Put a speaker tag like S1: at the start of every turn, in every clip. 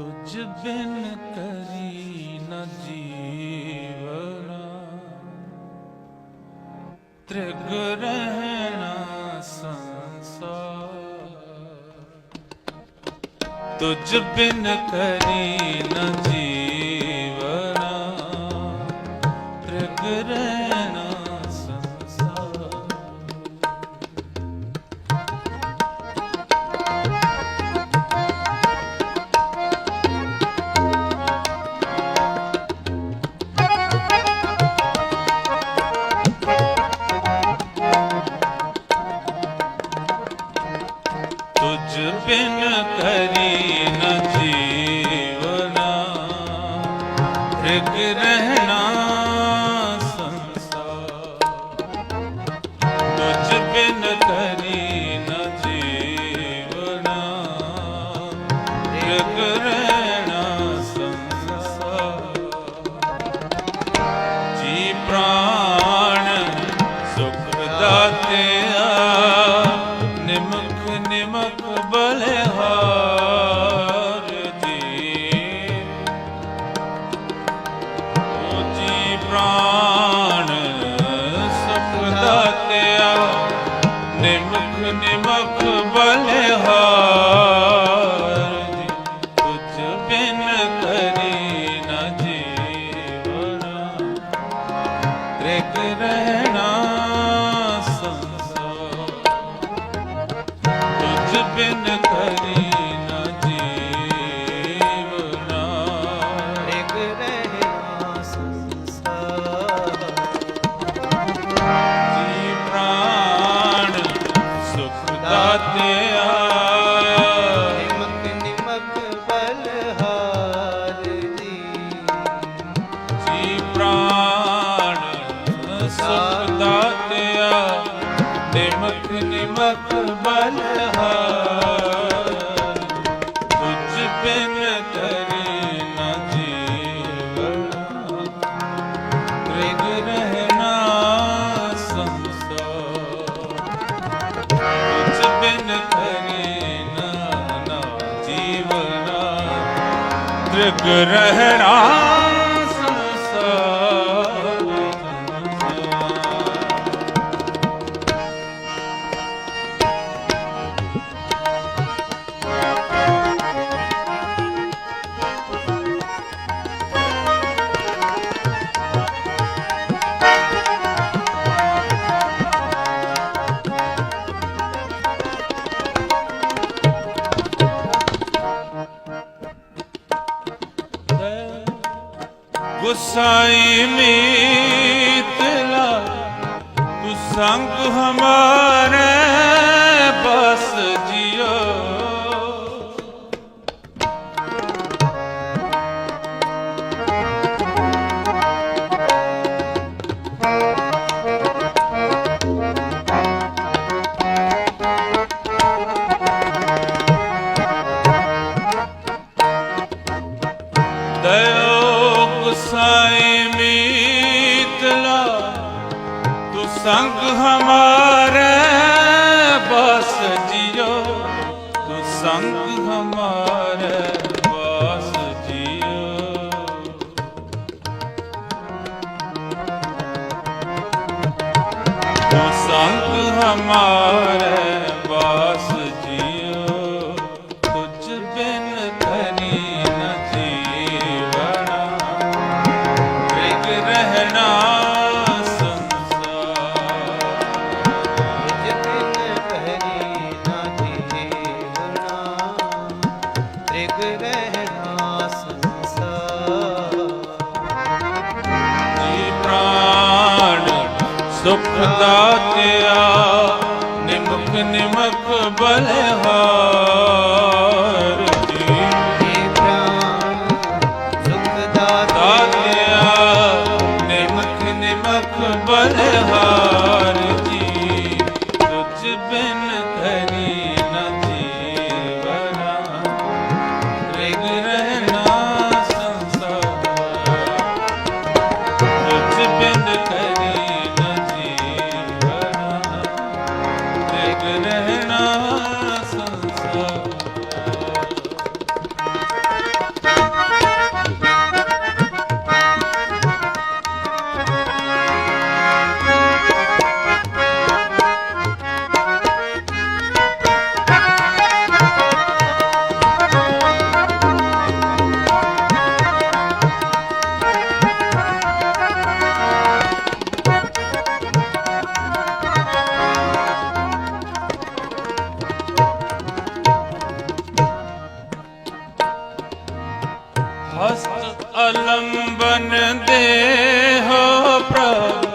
S1: ਤੁਝ ਬਿਨ ਕਰੀ ਨ ਜੀਵਨਾ ਤ੍ਰਿਗ ਰਹਿਣਾ ਸੰਸਾਰ ਤੁਝ ਬਿਨ ਕਰੀ ਨ ਬਜ਼ੁਰਗ ਰਹਿਣਾ। मीतला तू संग हमारे जियो तू संग हमारे पास जियो तू संग हमारे ਸੁਖ ਦਾਤਿਆ ਨਿਮਕ ਨਿਮਕ ਬਲਿਹਾਰ। ਹਸਤ ਅਲੰਬਨ ਦੇਹੋ ਪ੍ਰਭ।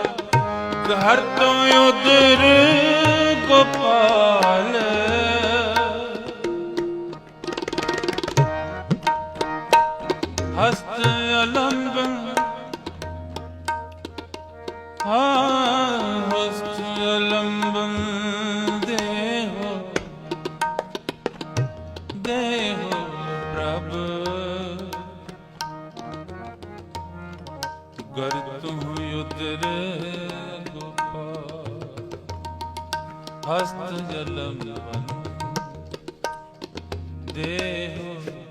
S1: ਘਰ ਤੋਂ ਉਦਰ ਗੋਪਾਲ। ਹਸਤ ਜਲਮ ਦੇਹ।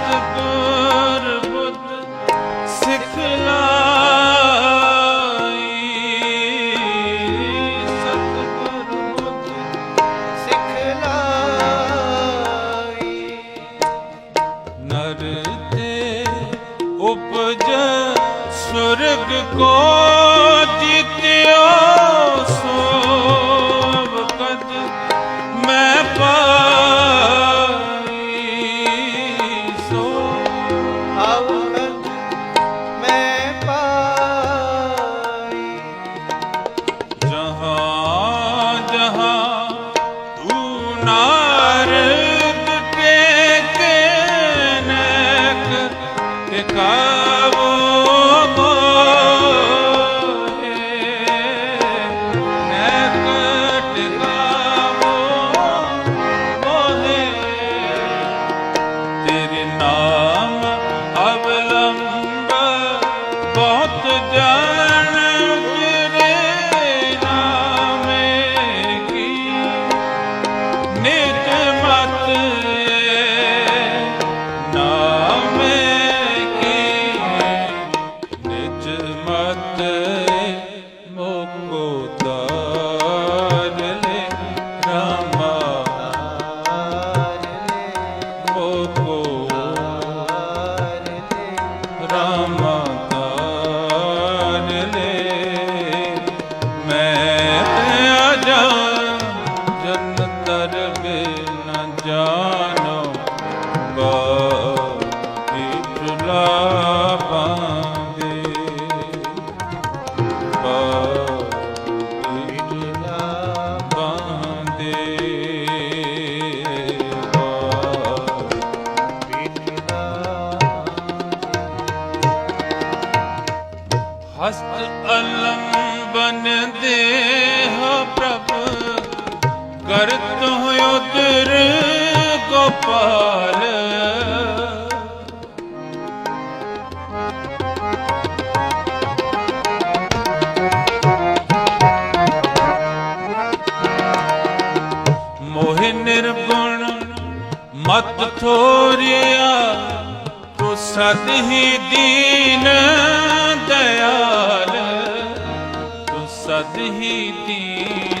S1: the book. ਕਰਤ ਮੋਹਿ ਨਿਰਗੁਣ ਮਤ ਥੋਰਿਆ ਤੂੰ ਸਦ ਹੀ ਦੀਨ ਦਇਆਲ। ਤੂੰ ਸਦ ਹੀ ਦੀਨ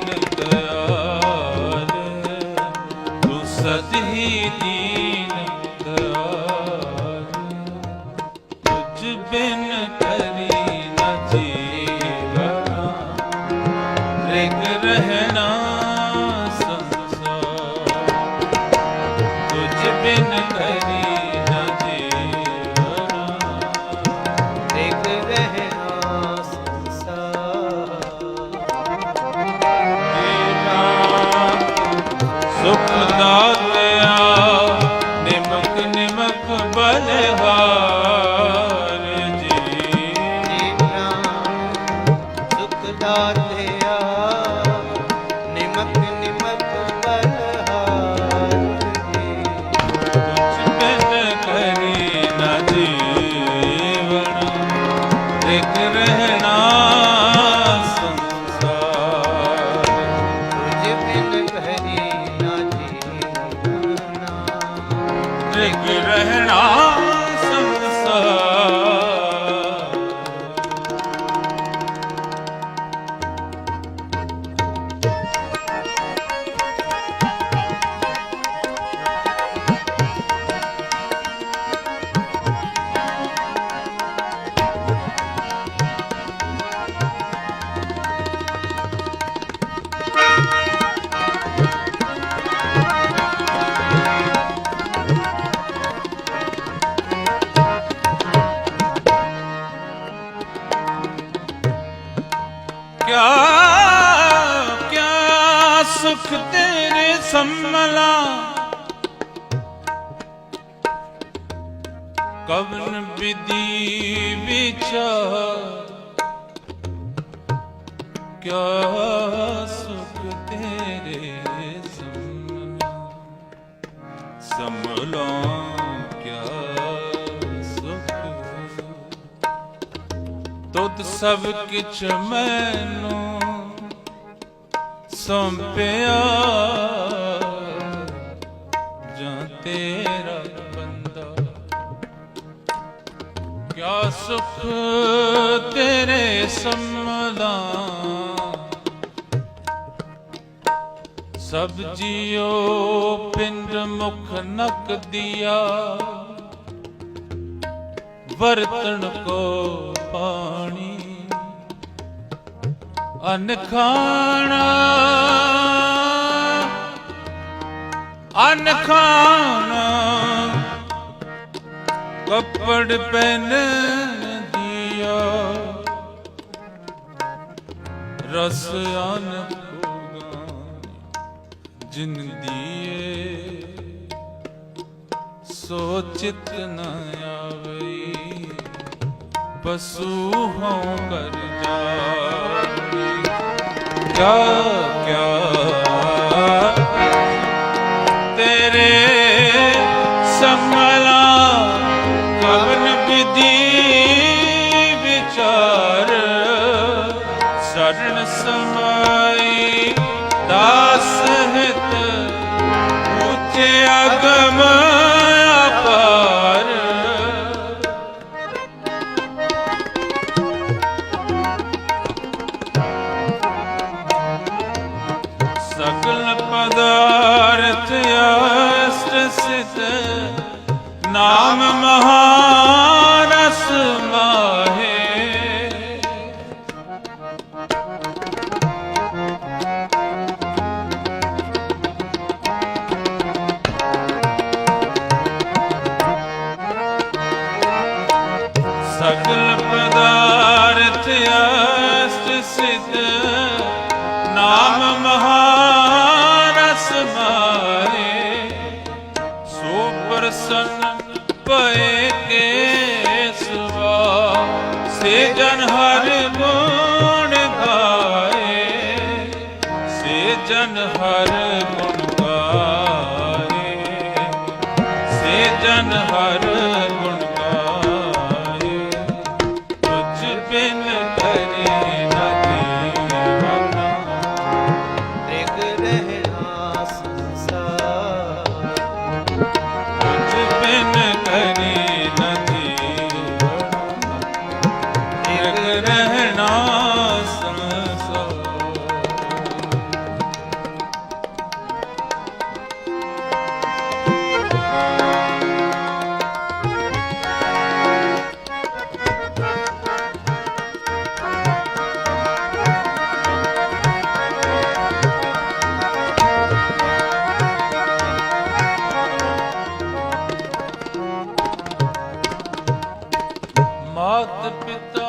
S1: ਰਹਿਣਾ
S2: ਕਿਆ ਕਿਆ
S1: ਸੁਖ ਤੇਰੇ ਸੰਮਲਾ। ਕਵਨ ਵਿਧੀ ਵਿਚਾਰ।
S2: ਕਿਆ ਸੁਖ
S1: ਤੇਰੇ ਸੰਮਲਾ। ਸੰਮਲਾ। ਤੁਧ ਸਭ ਕਿਛ ਮੈਨੂੰ ਸੌਂਪਿਆ। ਜਾਂ ਤੇਰਾ ਬੰਦਾ ਕਿਆ ਸੁਖ ਤੇਰੇ ਸੰਮਦਾ ਸਭ ਜੀਓ ਪਿੰਡ ਮੁਖ ਨਕ ਦਿਆ। ਵਰਤਣ ਕੋ ਪਾਣੀ। ਅਨ ਖਾਣਾ ਅਨ ਖਾਣਾ ਕੱਪੜ ਪਹਿਨ ਦਿਆ। ਰਸ ਅਨ ਭੋਗਾ ਜਿਨ ਦੀਏ ਸੋ ਚਿਤ ਨ ਆਵਈ ਪਸੂ ਹੋਂ ਕਰ ਜਾਵੀ ਕਿਆ? ਕਿਆ ਤੇਰੇ ਸੰਗਲਾ ਕਵਨ ਵਿਧੀ ਵਿਚਾਰ। ਸ਼ਰਨ ਸਮਾਈ ਦਾਸ ਹਿਤ ਉੱਚੇ ਅਗਮ ਸਗਲ ਮਾਤ ਪਿਤਾ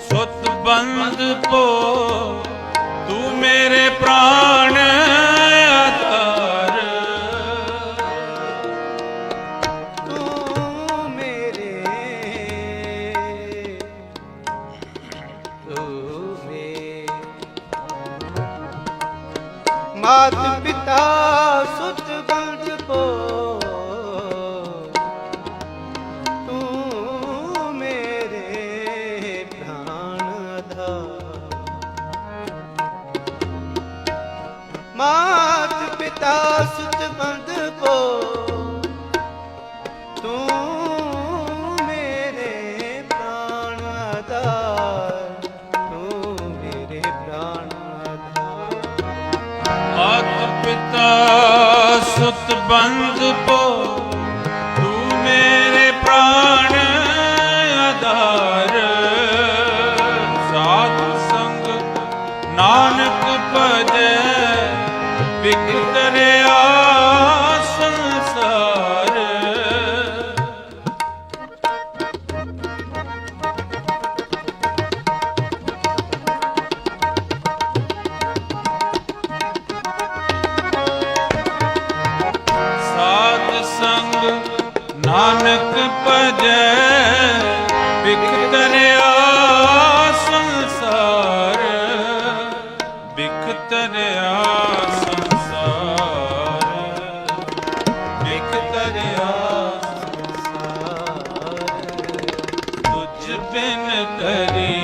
S1: ਸੁਤ ਬੰਦ ਪੋ ਤੂੰ ਮੇਰੇ
S2: ਮਾਤ ਪਿਤਾ ਸੁਤ ਬੰਦ ਪੋ ਤੂੰ ਮੇਰੇ ਪ੍ਰਾਣ ਆਧਾਰ। ਤੂੰ ਮੇਰੇ ਪ੍ਰਾਣ ਆਧਾਰ।
S1: ਮਾਤ ਪਿਤਾ ਸੁਤ ਬੰਦ ਬਿਨ ਕਰੀ